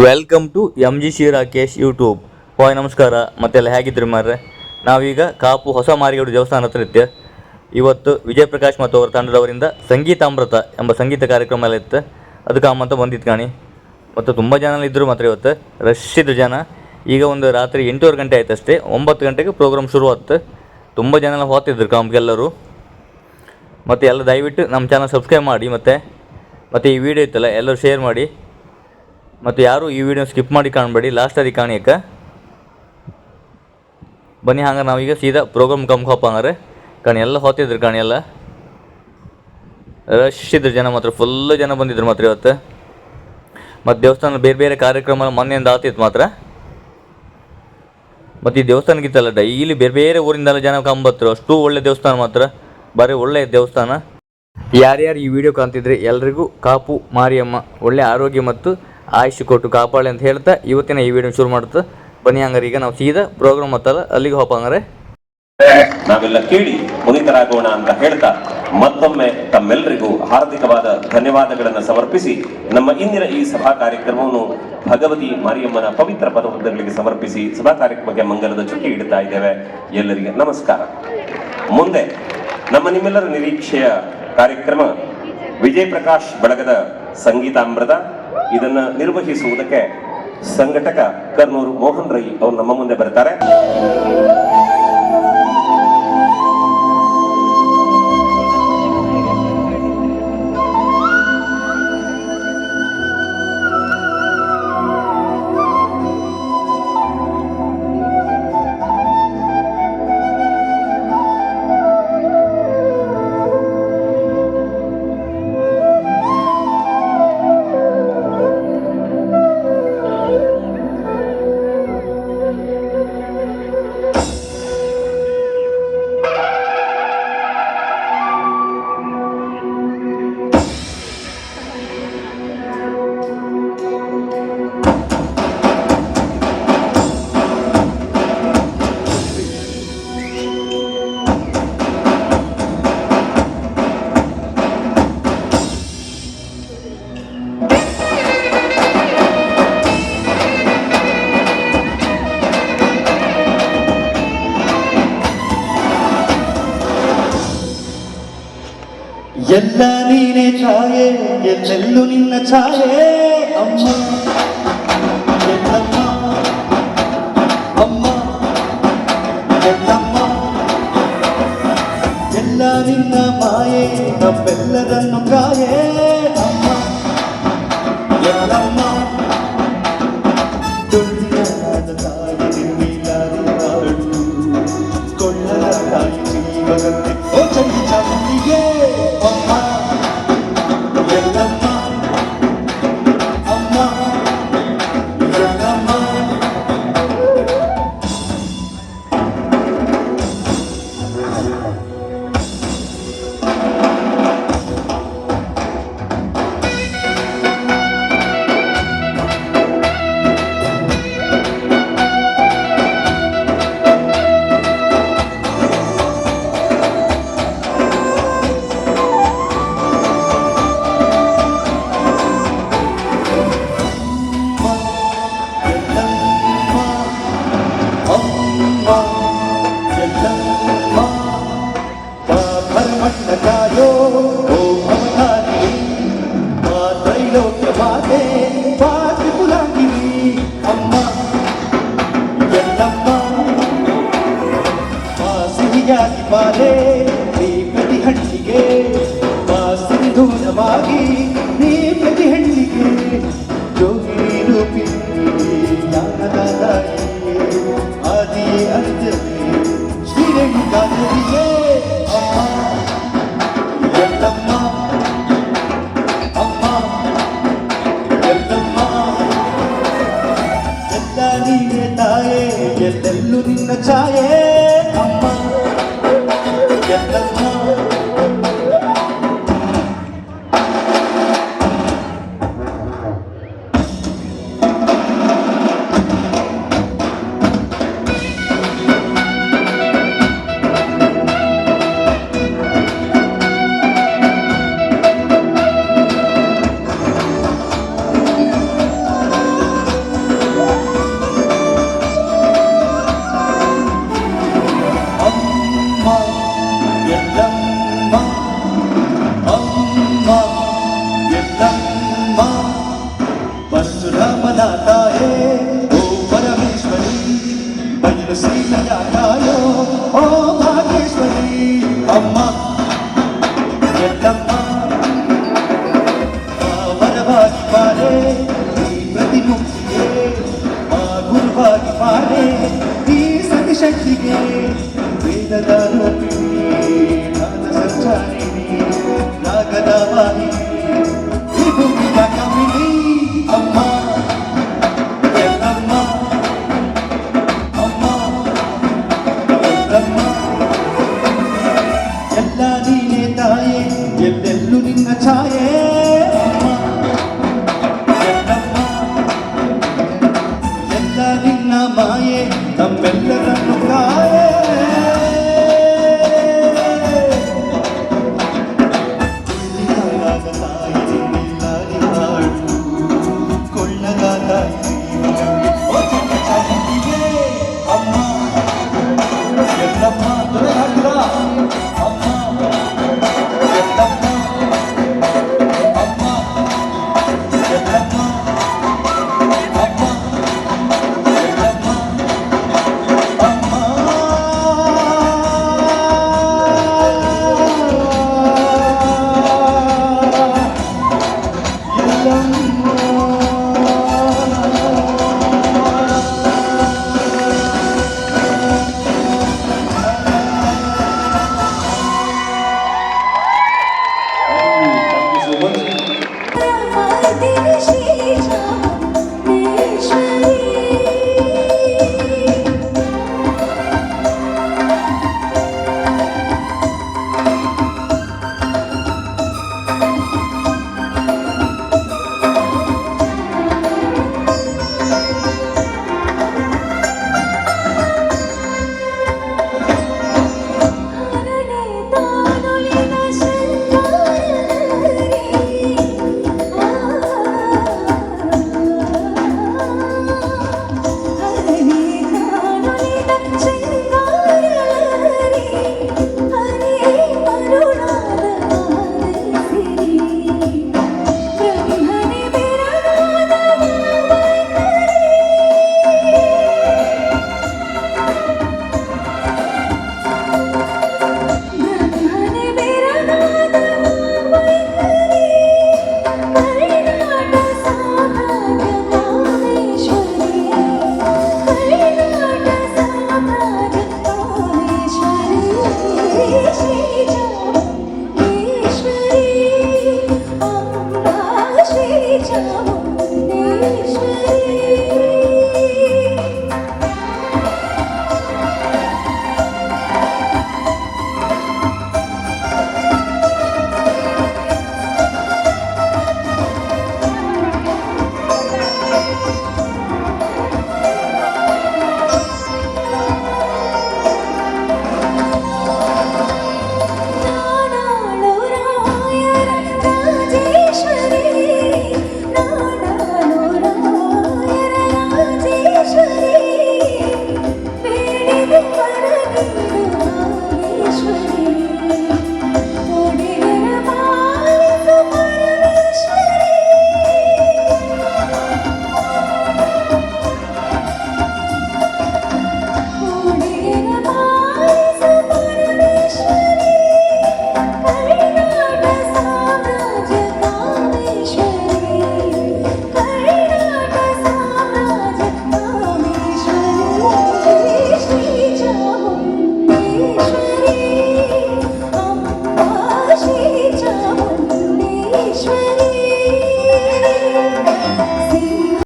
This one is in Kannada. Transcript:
ವೆಲ್ಕಮ್ ಟು ಎಂ ಜಿ ಶಿ ರಾಕೇಶ್ ಯೂಟ್ಯೂಬ್ ಹಾಯ್ ನಮಸ್ಕಾರ. ಮತ್ತೆಲ್ಲ ಹೇಗಿದ್ರಿ ಮಾರ್ರೆ? ನಾವೀಗ ಕಾಪು ಹೊಸ ಮಾರಿಗೌಡು ದೇವಸ್ಥಾನ ಹತ್ರ ಇತ್ತೆ ಇವತ್ತು ವಿಜಯ್ ಪ್ರಕಾಶ್ ಮತ್ತು ಅವರ ತಂಡದವರಿಂದ ಸಂಗೀತಾಮೃತ ಎಂಬ ಸಂಗೀತ ಕಾರ್ಯಕ್ರಮ ಎಲ್ಲ ಇತ್ತು. ಅದಕ್ಕೆ ಅಮ್ಮಂತ ಬಂದಿತ್ತು ಕಾಣಿ. ಮತ್ತು ತುಂಬ ಜನ ಇದ್ದರು ಮಾತ್ರ ಇವತ್ತು. ರಶ್ ಇದ್ರು ಜನ. ಈಗ ಒಂದು ರಾತ್ರಿ ಎಂಟೂವರೆ ಗಂಟೆ ಆಯ್ತು ಅಷ್ಟೇ ಒಂಬತ್ತು ಗಂಟೆಗೆ ಪ್ರೋಗ್ರಾಮ್ ಶುರು ಆಯ್ತು ತುಂಬ ಜನ ಎಲ್ಲ ಹೋಗ್ತಿದ್ರು ಕಾಮ್ಗೆಲ್ಲರೂ. ಮತ್ತು ಎಲ್ಲ ದಯವಿಟ್ಟು ನಮ್ಮ ಚಾನಲ್ ಸಬ್ಸ್ಕ್ರೈಬ್ ಮಾಡಿ ಮತ್ತು. ಮತ್ತು ಈ ವಿಡಿಯೋ ಇತ್ತಲ್ಲ, ಎಲ್ಲರೂ ಶೇರ್ ಮಾಡಿ. ಮತ್ತು ಯಾರು ಈ ವಿಡಿಯೋ ಸ್ಕಿಪ್ ಮಾಡಿ ಕಾಣಬೇಡಿ. ಲಾಸ್ಟಲ್ಲಿ ಕಾಣಿಯಕ್ಕ ಬನ್ನಿ, ಹಂಗೆ ನಾವೀಗ ಸೀದಾ ಪ್ರೋಗ್ರಾಮ್ ಕಮ್ ಹೋಪ ಹಂಗಾರೆ. ಕಾಣಿ, ಎಲ್ಲ ಹೋತಿದ್ರು ಕಾಣಿ, ಎಲ್ಲ. ರಶ್ ಇದ್ರು ಜನ ಮಾತ್ರ ಫುಲ್ ಜನ ಬಂದಿದ್ರು ಮಾತ್ರ ಇವತ್ತು. ಮತ್ತು ದೇವಸ್ಥಾನ ಬೇರೆ ಬೇರೆ ಕಾರ್ಯಕ್ರಮ ಮೊನ್ನೆಯಿಂದ ಆತಿತ್ತು ಮಾತ್ರ. ಮತ್ತು ಈ ದೇವಸ್ಥಾನಕ್ಕಿತ್ತಲ್ಲ ಡೈಲಿ ಬೇರೆ ಬೇರೆ ಊರಿಂದೆಲ್ಲ ಜನ ಕಂಬತ್ತರು ಅಷ್ಟು ಒಳ್ಳೆ ದೇವಸ್ಥಾನ ಮಾತ್ರ. ಬರೀ ಒಳ್ಳೆ ದೇವಸ್ಥಾನ. ಯಾರ್ಯಾರು ಈ ವಿಡಿಯೋ ಕಾಣ್ತಿದ್ರೆ ಎಲ್ರಿಗೂ ಕಾಪು, ಮಾರಿಯಮ್ಮ, ಒಳ್ಳೆ ಆರೋಗ್ಯ ಮತ್ತು ಆಯುಷ್ ಕೊಟ್ಟು ಕಾಪಾಳೆ ಅಂತ ಹೇಳ್ತಾ ಇವತ್ತಿನ ಈ ವಿಡಿಯೋ ಶುರು ಮಾಡ್ತ ಬನ್ನಿ ಹಂಗಾರೆ ಈಗ ನಾವು ಸೀದಾ ಪ್ರೋಗ್ರಾಮ್ ಮತ್ತಲ್ಲ ಅಲ್ಲಿಗೆ ಹೋಪ ಹಂಗಾರೆ. ನಾವೆಲ್ಲ ಕೇಳಿ ಪುನೀತರಾಗೋಣ ಅಂತ ಹೇಳ್ತಾ ಮತ್ತೊಮ್ಮೆ ತಮ್ಮೆಲ್ಲರಿಗೂ ಹಾರ್ದಿಕವಾದ ಧನ್ಯವಾದಗಳನ್ನು ಸಮರ್ಪಿಸಿ ನಮ್ಮ ಇಂದಿನ ಈ ಸಭಾ ಕಾರ್ಯಕ್ರಮವನ್ನು ಭಗವತಿ ಮಾರಿಯಮ್ಮನ ಪವಿತ್ರ ಪದವೃದ್ಧಗಳಿಗೆ ಸಮರ್ಪಿಸಿ ಸಭಾ ಕಾರ್ಯಕ್ರಮಕ್ಕೆ ಮಂಗಲದ ಚುಕ್ಕಿ ಇಡ್ತಾ ಇದ್ದೇವೆ. ಎಲ್ಲರಿಗೆ ನಮಸ್ಕಾರ. ಮುಂದೆ ನಮ್ಮ ನಿಮ್ಮೆಲ್ಲರ ನಿರೀಕ್ಷೆಯ ಕಾರ್ಯಕ್ರಮ ವಿಜಯ್ ಪ್ರಕಾಶ್ ಬಳಗದ ಸಂಗೀತಾಮೃತ ಇದನ್ನ ನಿರ್ವಹಿಸುವುದಕ್ಕೆ ಸಂಘಟಕ ಕರ್ನೂರು ಮೋಹನ್ ರೈ ಅವರು ನಮ್ಮ ಮುಂದೆ ಬರ್ತಾರೆ. ಎಲ್ಲ ನೀನೆ ಛಾಯೆ ಎಲ್ಲೆಲ್ಲೂ ನಿನ್ನ ಛಾಯೆ ಅಮ್ಮ ಎಲ್ಲಮ್ಮ ಅಮ್ಮ ಎಲ್ಲಮ್ಮ ಎಲ್ಲ ನಿನ್ನ ಮಾಯೆ ನಮ್ಮೆಲ್ಲರನ್ನು ಕಾಯೆ